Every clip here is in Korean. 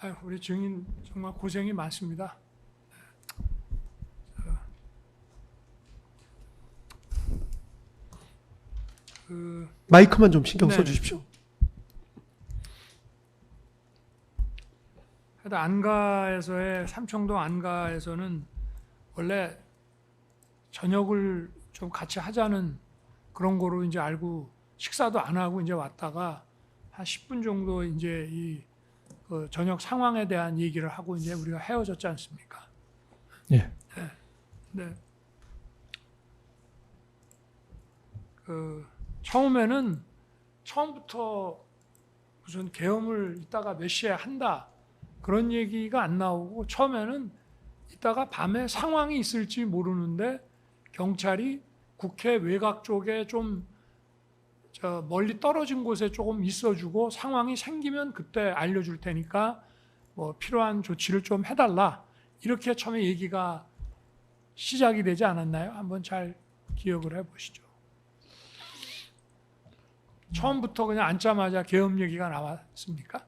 아유, 우리 증인 정말 고생이 많습니다. 그 마이크만 좀 신경 네. 써주십시오. 안가에서의 삼청동 안가에서는 원래 저녁을 좀 같이 하자는 그런 거로 이제 알고 식사도 안 하고 이제 왔다가 한 10분 정도 이제 이 그 저녁 상황에 대한 얘기를 하고 이제 우리가 헤어졌지 않습니까? 예. 네. 그 처음에는 처음부터 무슨 계엄을 이따가 몇 시에 한다 그런 얘기가 안 나오고 처음에는 이따가 밤에 상황이 있을지 모르는데 경찰이 국회 외곽 쪽에 좀 저 멀리 떨어진 곳에 조금 있어주고 상황이 생기면 그때 알려줄 테니까 뭐 필요한 조치를 좀 해달라 이렇게 처음에 얘기가 시작이 되지 않았나요? 한번 잘 기억을 해보시죠. 처음부터 그냥 앉자마자 계엄 얘기가 나왔습니까?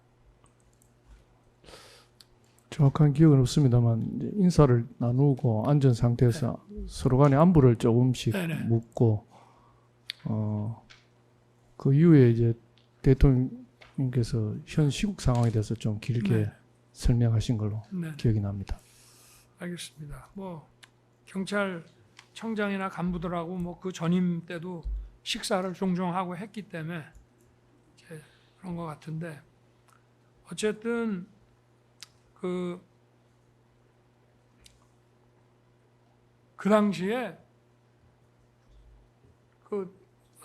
정확한 기억은 없습니다만 인사를 나누고 앉은 상태에서 서로 간의 안부를 조금씩 네. 네네. 묻고 어, 그 이후에 이제 대통령께서 현 시국 상황에 대해서 좀 길게 네. 설명하신 걸로 네, 기억이 납니다. 알겠습니다. 뭐 경찰청장이나 간부들하고 뭐 그 전임 때도 식사를 종종 하고 했기 때문에 그런 것 같은데 어쨌든 그, 그 당시에 그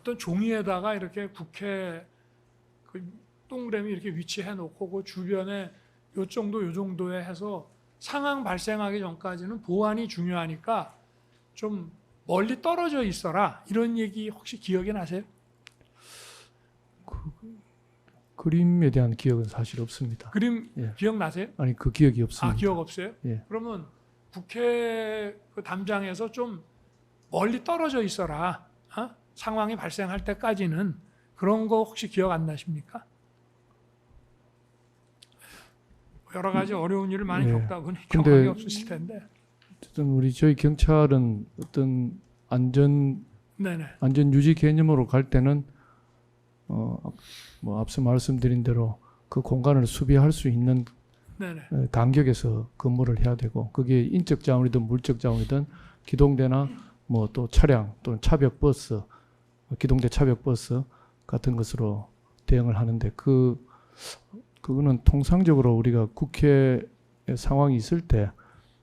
어떤 종이에다가 이렇게 국회 그 동그라미 이렇게 위치해 놓고 그 주변에 요 정도 요 정도에 해서 상황 발생하기 전까지는 보안이 중요하니까 좀 멀리 떨어져 있어라 이런 얘기 혹시 기억이 나세요? 그림에 대한 기억은 사실 없습니다. 그림 예. 기억나세요? 아니 그 기억이 아 없습니다. 기억 없어요? 예. 그러면 국회 그 담장에서 좀 멀리 떨어져 있어라. 어? 상황이 발생할 때까지는 그런 거 혹시 기억 안 나십니까? 여러 가지 어려운 일을 많이 예. 겪다 보니 경험이 없으실 텐데. 어쨌든 우리 저희 경찰은 어떤 안전 네네. 안전 유지 개념으로 갈 때는 어 뭐 앞서 말씀드린 대로 그 공간을 수비할 수 있는 네네. 어, 간격에서 근무를 해야 되고 그게 인적 자원이든 물적 자원이든 기동대나 뭐 또 차량 또는 차벽 버스 기동대 차벽 버스 같은 것으로 대응을 하는데 그 그거는 통상적으로 우리가 국회 상황이 있을 때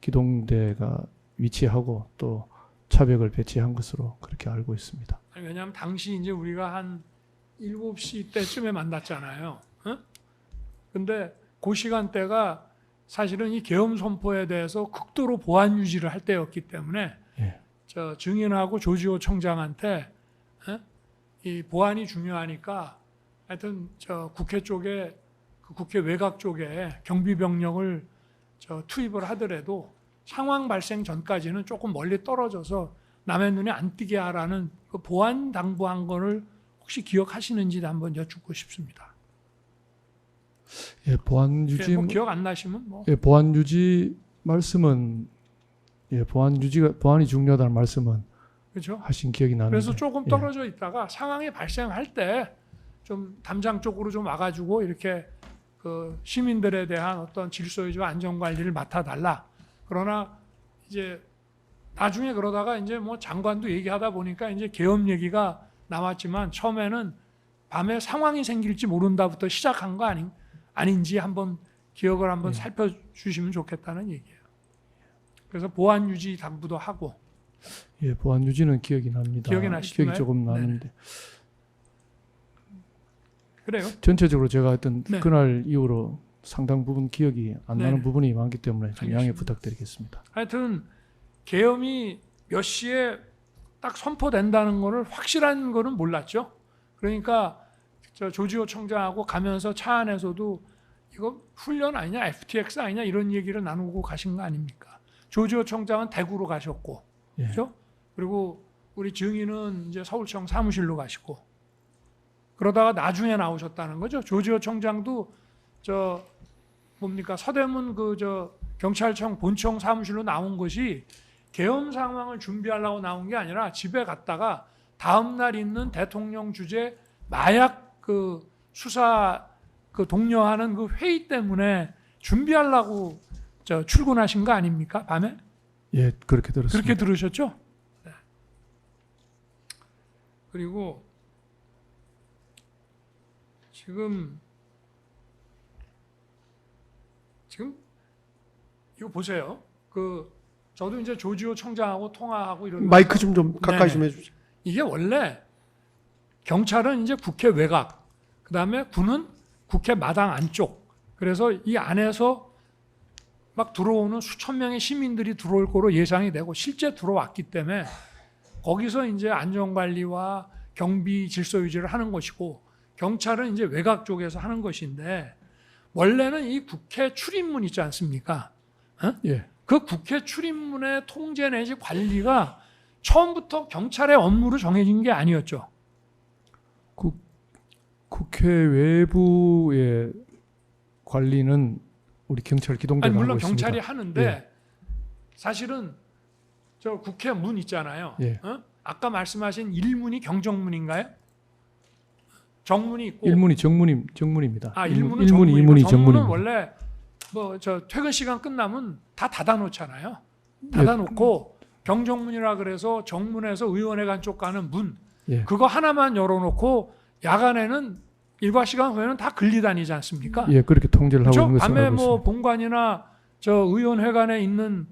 기동대가 위치하고 또 차벽을 배치한 것으로 그렇게 알고 있습니다. 아니, 왜냐하면 당시 이제 우리가 한 7시 때쯤에 만났잖아요. 어? 근데 그 시간대가 사실은 이 계엄 선포에 대해서 극도로 보안 유지를 할 때였기 때문에 예. 저 증인하고 조지호 청장한테 어? 이 보안이 중요하니까 하여튼 저 국회 쪽에 그 국회 외곽 쪽에 경비 병력을 저 투입을 하더라도 상황 발생 전까지는 조금 멀리 떨어져서 남의 눈에 안 띄게 하라는 그 보안 당부한 거를 혹시 기억하시는지 한번 여쭙고 싶습니다. 예, 보안 유지 뭐 기억 안 나시면 뭐 예, 보안 유지 말씀은 예, 보안 유지가 보안이 중요하다는 말씀은 그렇죠? 하신 기억이 나는데. 그래서 조금 예. 떨어져 있다가 상황이 발생할 때 좀 담장 쪽으로 좀 와가지고 이렇게 그 시민들에 대한 어떤 질서 유지와 안전 관리를 맡아달라. 그러나 이제 나중에 그러다가 이제 뭐 장관도 얘기하다 보니까 이제 계엄 얘기가 나왔지만 처음에는 밤에 상황이 생길지 모른다부터 시작한 거 아닌 아닌지 한번 기억을 한번 예. 살펴주시면 좋겠다는 얘기예요. 그래서 보안 유지 당부도 하고 예, 보안 유지는 기억이 납니다. 기억이 나시나요? 기억이 조금 네네. 나는데 그래요. 전체적으로 제가 하여튼 네. 그날 이후로 상당 부분 기억이 안 나는 네네. 부분이 많기 때문에 좀 양해. 부탁드리겠습니다. 하여튼 계엄이 몇 시에 딱 선포된다는 거를 확실한 거는 몰랐죠. 그러니까 저 조지호 청장하고 가면서 차 안에서도 이거 훈련 아니냐, FTX 아니냐 이런 얘기를 나누고 가신 거 아닙니까? 조지호 청장은 대구로 가셨고, 예. 그렇죠? 그리고 우리 증인은 이제 서울청 사무실로 가시고, 그러다가 나중에 나오셨다는 거죠. 조지호 청장도 저 뭡니까 서대문 그 저 경찰청 본청 사무실로 나온 것이 계엄 상황을 준비하려고 나온 게 아니라 집에 갔다가 다음 날 있는 대통령 주재 마약 그 수사 그 독려하는 그 회의 때문에 준비하려고 저 출근하신 거 아닙니까 밤에 예, 그렇게 들었습니다. 그렇게 들으셨죠? 네. 그리고 지금 지금 이거 보세요. 그 저도 이제 조지호 청장하고 통화하고 이런 마이크 좀 좀 가까이 네네. 좀 해주세요. 이게 원래 경찰은 이제 국회 외곽, 그 다음에 군은 국회 마당 안쪽. 그래서 이 안에서 막 들어오는 수천 명의 시민들이 들어올 거로 예상이 되고 실제 들어왔기 때문에 거기서 이제 안전관리와 경비 질서 유지를 하는 것이고 경찰은 이제 외곽 쪽에서 하는 것인데 원래는 이 국회 출입문 있지 않습니까? 예. 그 국회 출입문의 통제 내지 관리가 처음부터 경찰의 업무로 정해진 게 아니었죠. 국회 외부의 관리는 우리 경찰 기동대가 아니 물론 하고 있습니다. 경찰이 하는데 예. 사실은 저 국회 문 있잖아요. 예. 어? 아까 말씀하신 일문이 경정문인가요? 정문이 있고 일문이 정문임 정문입니다. 아 일문, 일문은 일문이 이문이 정문은. 원래 뭐 저 퇴근 시간 끝나면 다 닫아 놓잖아요. 예. 닫아 놓고 경정문이라 그래서 정문에서 의원회관 쪽 가는 문 예. 그거 하나만 열어 놓고 야간에는 일과 시간 후에는 다 근리다니지 않습니까? 예, 그렇게 통제를 하고? 있는 것으로 밤에 뭐 있습니다. 본관이나 저 의원회관에 있는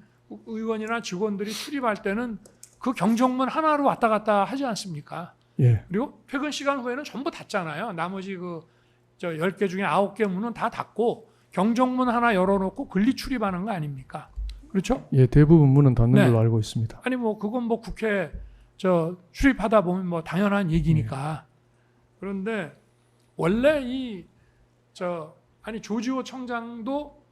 의원이나 직원들이 출입할 때는 그 경정문 하나로 왔다 갔다 하지 않습니까? 예. 그리고 퇴근 시간 후에는 전부 닫잖아요. 나머지 그 저 10개 중에 9개 문은 다 닫고 경정문 하나 열어놓고 근리 출입하는 거 아닙니까? 그렇죠? 예, 대부분 문은 닫는 네. 걸로 알고 있습니다. 아니 뭐 그건 뭐 국회 저 출입하다 보면 뭐 당연한 얘기니까. 그런데 원래 이 저 아니 조지호 청장도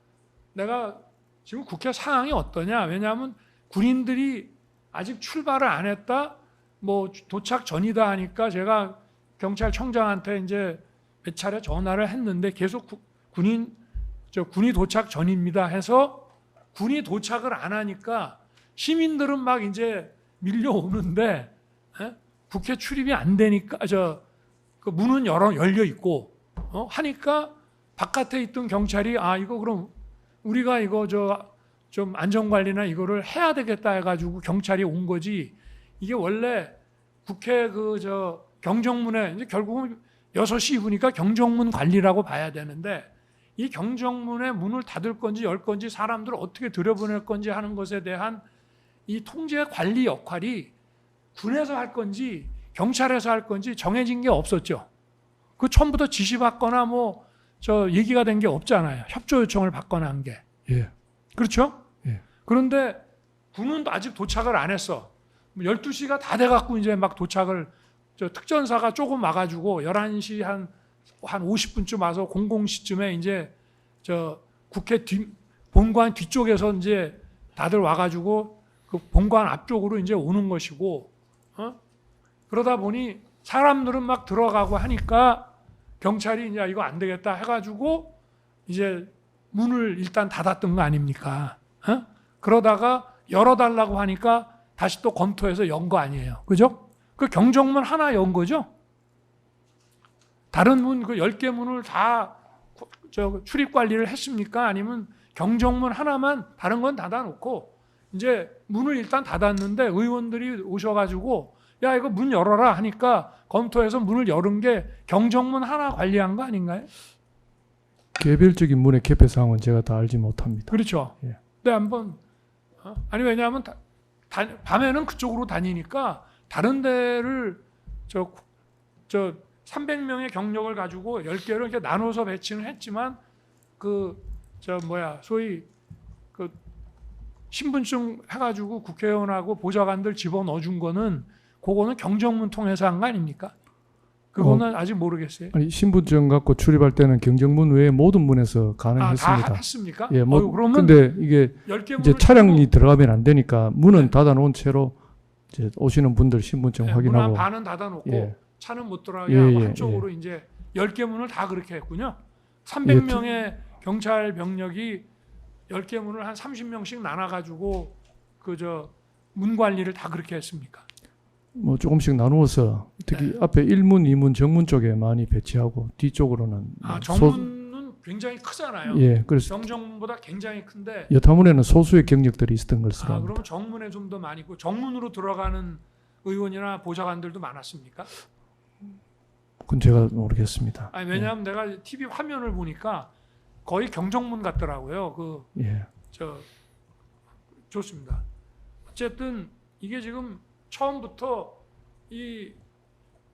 내가 지금 국회 상황이 어떠냐? 왜냐하면 군인들이 아직 출발을 안 했다. 뭐 도착 전이다 하니까 제가 경찰청장한테 이제 몇 차례 전화를 했는데 계속 구- 군인 저 군이 도착 전입니다 해서 군이 도착을 안 하니까 시민들은 막 이제 밀려오는데 에? 국회 출입이 안 되니까 저 그 문은 열어 열려 있고 어? 하니까 바깥에 있던 경찰이 아 이거 그럼 우리가 이거 저 좀 안전관리나 이거를 해야 되겠다 해가지고 경찰이 온 거지 이게 원래 국회 그 저 경정문에 이제 결국은 6시 이후니까 경정문 관리라고 봐야 되는데 이 경정문의 문을 닫을 건지 열 건지 사람들을 어떻게 들여보낼 건지 하는 것에 대한 이 통제 관리 역할이 군에서 할 건지 경찰에서 할 건지 정해진 게 없었죠. 그 처음부터 지시받거나 뭐 저 얘기가 된 게 없잖아요. 협조 요청을 받거나 한 게. 예. 그렇죠? 예. 그런데 군은 아직 도착을 안 했어. 12시가 다 돼갖고 이제 막 도착을 저 특전사가 조금 와가지고 11시 한, 한 50분쯤 와서 00시쯤에 이제 저 국회 뒤, 본관 뒤쪽에서 이제 다들 와가지고 그 본관 앞쪽으로 이제 오는 것이고, 어? 그러다 보니 사람들은 막 들어가고 하니까 경찰이 이제 이거 안 되겠다 해가지고 이제 문을 일단 닫았던 거 아닙니까? 어? 그러다가 열어달라고 하니까 다시 또 검토해서 연 거 아니에요. 그죠? 그 경정문 하나 연 거죠? 다른 문, 그 10개 문을 다 저 출입 관리를 했습니까? 아니면 경정문 하나만 다른 건 닫아놓고 이제 문을 일단 닫았는데 의원들이 오셔가지고 야 이거 문 열어라 하니까 검토해서 문을 열은 게 경정문 하나 관리한 거 아닌가요? 개별적인 문의 개폐 사항은 제가 다 알지 못합니다. 그렇죠. 예. 근데 한번 어? 아니 왜냐하면 다- 다- 밤에는 그쪽으로 다니니까 다른 데를 저 저 300명의 경력을 가지고 10개를 이렇게 나눠서 배치는 했지만 그 저 뭐야 소위 그 신분증 해가지고 국회의원하고 보좌관들 집어 넣어 준 거는 그거는 경정문 통 해서 한 거 아닙니까? 그거는 아직 모르겠어요. 아니 신분증 갖고 출입할 때는 경정문 외에 모든 문에서 아, 다 가능했습니다. 했습니까? 예, 뭐 어휴, 그러면 근데 이게 10개 이제 차량이 들어가면 안 되니까 문은 네. 닫아 놓은 채로 이제 오시는 분들 신분증 네, 확인하고 반은 닫아놓고 예. 차는 못 들어가게 예, 하고 예, 한쪽으로 이제 10개 문을 다 그렇게 했군요. 300명의 경찰 병력이 10개 문을 한 30명씩 나눠 가지고 그 저 문 관리를 다 그렇게 했습니까? 뭐 조금씩 나누어서 특히 네. 앞에 1문, 2문 정문 쪽에 많이 배치하고 뒤쪽으로는 아, 뭐 정문은 굉장히 크잖아요. 소, 예, 그래서 정정문보다 굉장히 큰데 여타문에는 소수의 경력들이 있었던 것으로 아. 그러면 정문에 좀 더 많이 있고 정문으로 들어가는 의원이나 보좌관들도 많았습니까? 그건 제가 모르겠습니다. 아니 왜냐하면 내가 TV 화면을 보니까 거의 경정문 같더라고요. 그 예, 저 좋습니다. 어쨌든 이게 지금 처음부터 이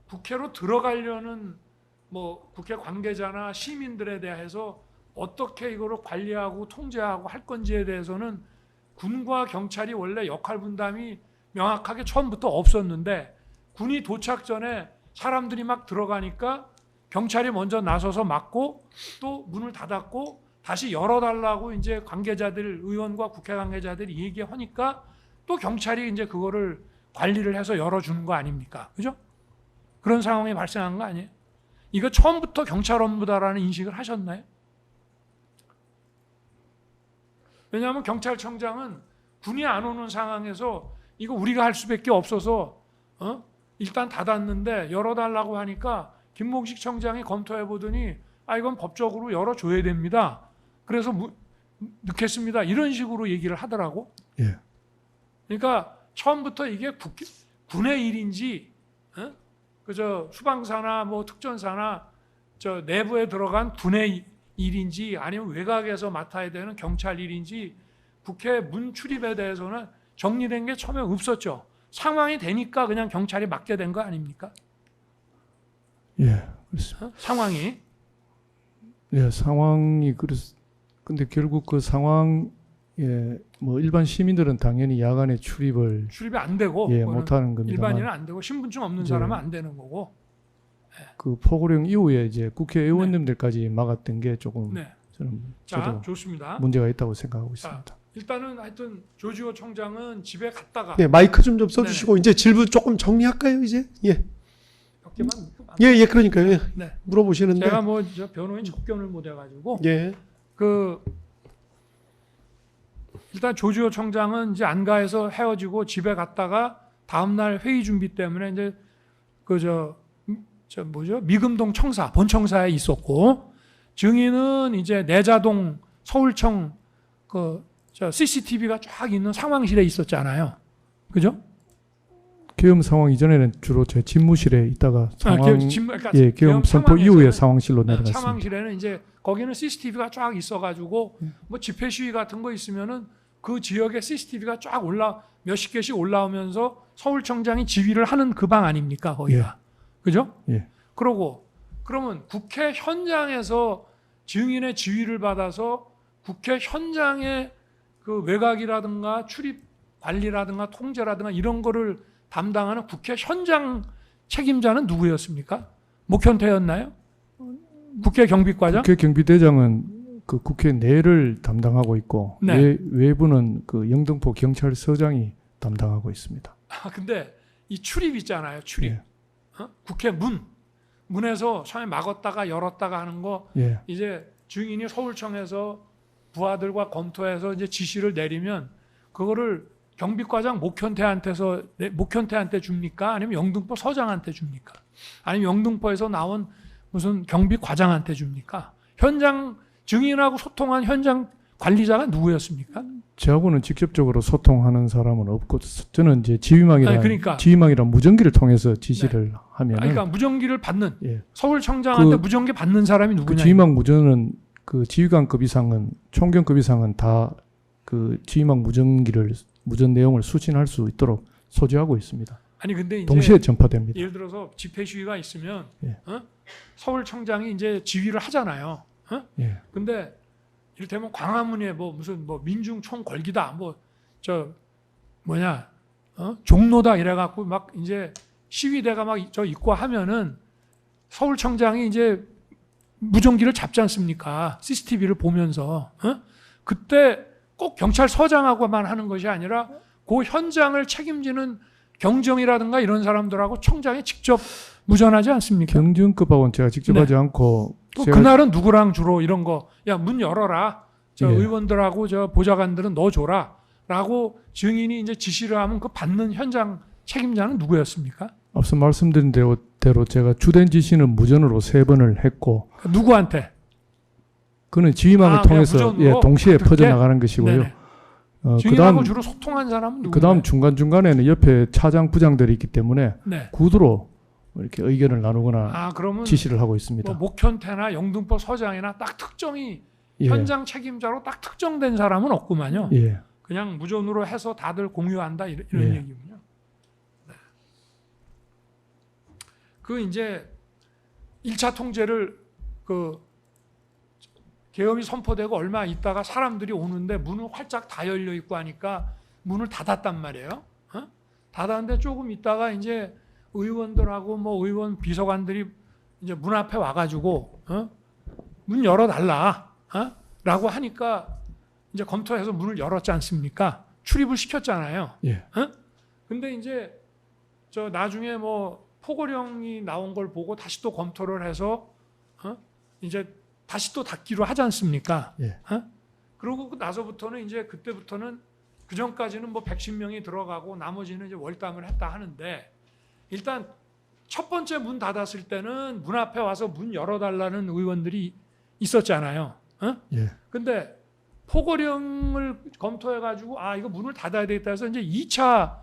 국회로 들어가려는 뭐 국회 관계자나 시민들에 대해서 어떻게 이거를 관리하고 통제하고 할 건지에 대해서는 군과 경찰이 원래 역할 분담이 명확하게 처음부터 없었는데 군이 도착 전에 사람들이 막 들어가니까 경찰이 먼저 나서서 막고 또 문을 닫았고 다시 열어달라고 이제 관계자들 의원과 국회 관계자들이 얘기하니까 또 경찰이 이제 그거를 관리를 해서 열어주는 거 아닙니까? 그죠? 그런 상황이 발생한 거 아니에요? 이거 처음부터 경찰 업무다라는 인식을 하셨나요? 왜냐하면 경찰청장은 군이 안 오는 상황에서 이거 우리가 할 수밖에 없어서 어? 일단 닫았는데 열어달라고 하니까 김목식 청장이 검토해 보더니 아 이건 법적으로 열어줘야 됩니다. 그래서 무, 넣겠습니다. 이런 식으로 얘기를 하더라고. 예. 그러니까 처음부터 이게 국, 군의 일인지 어? 그저 수방사나 뭐 특전사나 저 내부에 들어간 군의 일인지 아니면 외곽에서 맡아야 되는 경찰 일인지 국회 문 출입에 대해서는 정리된 게 처음에 없었죠. 상황이 되니까 그냥 경찰이 맡게 된 거 아닙니까? 예, 그렇습니다. 어? 상황이 예, 상황이 그렇. 근데 결국 그 상황, 예, 뭐 일반 시민들은 당연히 야간에 출입을 출입이 안 되고 예 그거는 못하는 겁니다만 일반인은 안 되고 신분증 없는 사람은 안 되는 거고. 그 포고령 이후에 이제 국회의원님들까지 막았던 게 조금 네. 저는 자, 좋습니다. 문제가 있다고 생각하고 자, 있습니다. 일단은 하여튼 조지호 총장은 집에 갔다가 네, 마이크 좀 좀 써 주시고 이제 질문 조금 정리할까요 이제? 예, 막- 예, 예, 그러니까요. 예. 네. 물어보시는데, 제가 뭐저 변호인 접견을 못 해 가지고 예, 그 일단 조지호 총장은 이제 안가에서 헤어지고 집에 갔다가 다음 날 회의 준비 때문에 이제 그저 저 뭐죠 미금동 청사 본청사에 있었고 증인은 이제 내자동 서울청 그 저 CCTV가 쫙 있는 상황실에 있었잖아요. 그죠? 계엄 상황 이전에는 주로 제 집무실에 있다가 아, 상황 기- 진- 그러니까 예 계엄 계엄 선포 이후에 상황실로 네, 내려갔습니다. 상황실에는 이제 거기는 CCTV가 쫙 있어가지고 뭐 집회 시위 같은 거 있으면은 그 지역에 CCTV가 쫙 올라 몇십 개씩 올라오면서 서울청장이 지휘를 하는 그 방 아닙니까 거기가 그죠? 예. 그러고 그러면 국회 현장에서 증인의 지휘를 받아서 국회 현장의 그 외곽이라든가 출입 관리라든가 통제라든가 이런 거를 담당하는 국회 현장 책임자는 누구였습니까? 목현태였나요? 국회 경비과장? 국회 경비대장은 그 국회 내를 담당하고 있고 네. 외, 외부는 그 영등포 경찰서장이 담당하고 있습니다. 아 근데 이 출입 있잖아요. 출입. 예. 어? 국회 문 문에서 처음에 막았다가 열었다가 하는 거 예, 이제 증인이 서울청에서 부하들과 검토해서 이제 지시를 내리면 그거를 경비과장 목현태한테서 내- 목현태한테 줍니까? 아니면 영등포 서장한테 줍니까? 아니면 영등포에서 나온 무슨 경비과장한테 줍니까? 현장 증인하고 소통한 현장 관리자가 누구였습니까? 저하고는 직접적으로 소통하는 사람은 없고 저는 이제 지휘망이란 그러니까. 지휘망이란 무전기를 통해서 지시를 아, 하면은 그러니까 무전기를 받는 예, 서울청장한테 그- 무전기 받는 사람이 그 누구냐? 지휘망 무전은 그 지휘관급 이상은 총경급 이상은 다 그 지휘망 무전기를 무전 내용을 수신할 수 있도록 소지하고 있습니다. 아니 근데 이제 동시에 전파됩니다. 예를 들어서 집회 시위가 있으면 예. 어? 서울청장이 이제 지휘를 하잖아요. 어? 예, 근데 이를테면 광화문에 뭐 무슨 뭐 민중 총 걸기다 뭐 저 뭐냐 어? 종로다 이래갖고 막 이제 시위대가 막 저 있고 하면은 서울청장이 이제 무전기를 잡지 않습니까? CCTV를 보면서 어? 그때 꼭 경찰서장하고만 하는 것이 아니라 그 현장을 책임지는 경정이라든가 이런 사람들하고 청장이 직접 무전하지 않습니까? 경정급하고는 제가 직접 네. 하지 않고 또 제가- 그날은 누구랑 주로 이런 거 야 문 열어라 저 예. 의원들하고 저 보좌관들은 넣어줘라 라고 증인이 이제 지시를 하면 그 받는 현장 책임자는 누구였습니까? 앞서 말씀드린 대로, 제가 주된 지시는 무전으로 세 번을 했고 그 누구한테? 그는 지휘망을 아, 통해서? 예, 동시에? 퍼져나가는 것이고요. 네네. 어, 그다음 주로 소통한 사람은 누구예요? 그다음 중간 중간에는 옆에 차장 부장들이 있기 때문에 네. 구두로 이렇게 의견을 나누거나 아 그러면 지시를 하고 있습니다. 뭐 목현태나 영등포 서장이나 딱 특정이 예, 현장 책임자로 딱 특정된 사람은 없구만요. 예, 그냥 무전으로 해서 다들 공유한다 이런, 이런 예. 얘기군요. 네. 그 이제 1차 통제를 그 계엄이 선포되고 얼마 있다가 사람들이 오는데 문은 활짝 다 열려 있고 하니까 문을 닫았단 말이에요. 어? 닫았는데 조금 있다가 이제 의원들하고 뭐 의원 비서관들이 이제 문 앞에 와가지고 어? 문 열어달라 어? 라고 하니까 이제 검토해서 문을 열었지 않습니까? 출입을 시켰잖아요. 예. 근데 이제 저 나중에 뭐 포고령이 나온 걸 보고 다시 또 검토를 해서 어? 이제 다시 또 닫기로 하지 않습니까? 예. 어? 그러고 나서부터는 이제 그때부터는 그 전까지는 뭐 110명이 들어가고 나머지는 이제 월담을 했다 하는데 일단 첫 번째 문 닫았을 때는 문 앞에 와서 문 열어달라는 의원들이 있었잖아요. 어? 예. 근데 포고령을 검토해 가지고 아 이거 문을 닫아야 되겠다 해서 이제 2차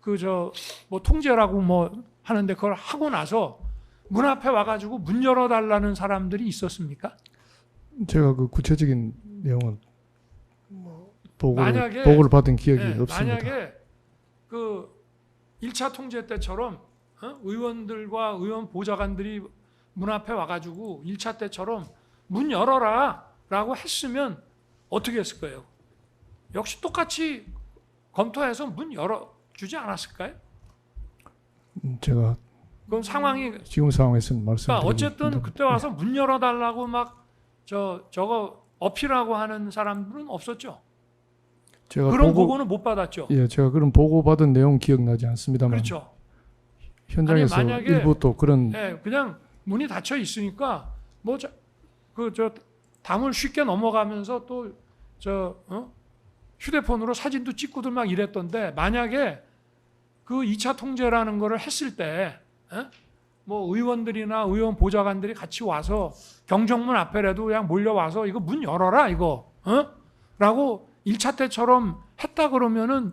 그 저 뭐 통제라고 뭐 하는데 그걸 하고 나서 문 앞에 와 가지고 문 열어 달라는 사람들이 있었습니까? 제가 그 구체적인 내용은 보고를, 만약에- 보고를 받은 기억이 예, 없습니다. 만약에 그 1차 통제 때처럼 어? 의원들과 의원 보좌관들이 문 앞에 와 가지고 1차 때처럼 문 열어라 라고 했으면 어떻게 했을 거예요? 역시 똑같이 검토해서 문 열어 주지 않았을까요? 음, 제가 그건 상황이 지금 상황에서는 말씀드리기 그러니까 어쨌든. 그때 와서 문 열어 달라고 막 저 저거 어필하고 하는 사람들은 없었죠. 그런 보고 보고 는 못 받았죠. 예, 제가 그런 보고 받은 내용 기억나지 않습니다만 그렇죠. 현장에서 아니, 만약에- 일부 또 그런 예, 그냥 문이 닫혀 있으니까 뭐 그 저 담을 쉽게 넘어가면서 또저 어? 휴대폰으로 사진도 찍고들 막 이랬던데 만약에 그 2차 통제라는 거를 했을 때 예? 뭐 의원들이나 의원 보좌관들이 같이 와서 경정문 앞에라도 그냥 몰려와서 이거 문 열어라 이거 어? 라고 1차 때처럼 했다 그러면은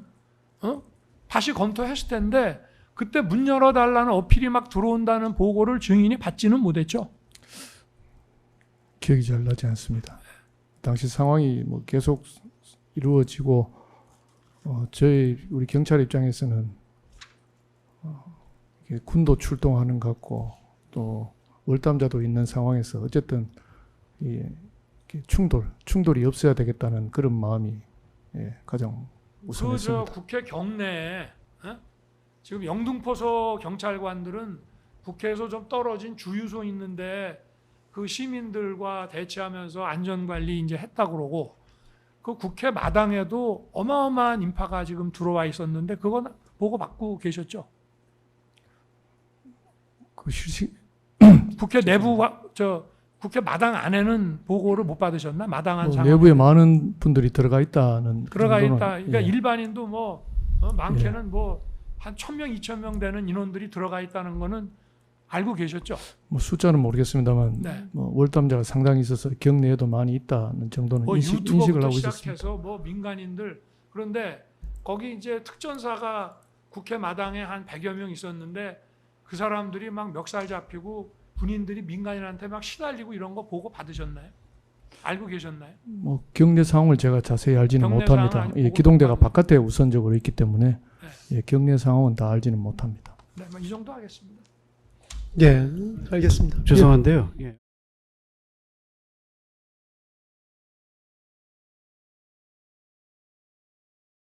어? 다시 검토했을 텐데 그때 문 열어달라는 어필이 막 들어온다는 보고를 증인이 받지는 못했죠. 기억이 잘 나지 않습니다. 당시 상황이 뭐 계속 이루어지고 어, 저희 우리 경찰 입장에서는 어, 군도 출동하는 것 같고 또 월담자도 있는 상황에서 어쨌든 이 충돌 충돌이 없어야 되겠다는 그런 마음이 예, 가장 우선했습니다. 국회 경내에 어? 지금 영등포서 경찰관들은 국회에서 좀 떨어진 주유소 있는데 그 시민들과 대치하면서 안전관리 이제 했다 그러고 그 국회 마당에도 어마어마한 인파가 지금 들어와 있었는데 그건 보고 받고 계셨죠. 그 실시 국회 내부 와- 저 국회 마당 안에는 보고를 못 받으셨나? 마당 안뭐 내부에 많은 분들이 들어가 있다는 들어가 정도는, 있다. 그러니까 예. 일반인도 뭐 어, 많게는 뭐한 천 명, 이천 명 되는 인원들이 들어가 있다는 거는 알고 계셨죠. 뭐 숫자는 모르겠습니다만 네. 뭐 월담자가 상당히 있어서 경내에도 많이 있다는 정도는 뭐 인식, 유튜버부터 하고 있었습니다. 시작해서 뭐 민간인들 그런데 거기 이제 특전사가 국회 마당에 한 100여 명 있었는데 그 사람들이 막 멱살 잡히고 군인들이 민간인한테 막 시달리고 이런 거 보고 받으셨나요? 알고 계셨나요? 뭐 경내 상황을 제가 자세히 알지는 못합니다. 상황은 예, 보고 기동대가. 바깥에 우선적으로 있기 때문에 예, 경내 상황은 다 알지는 못합니다. 네, 뭐이 정도 하겠습니다. 예, 알겠습니다. 죄송한데요. 예.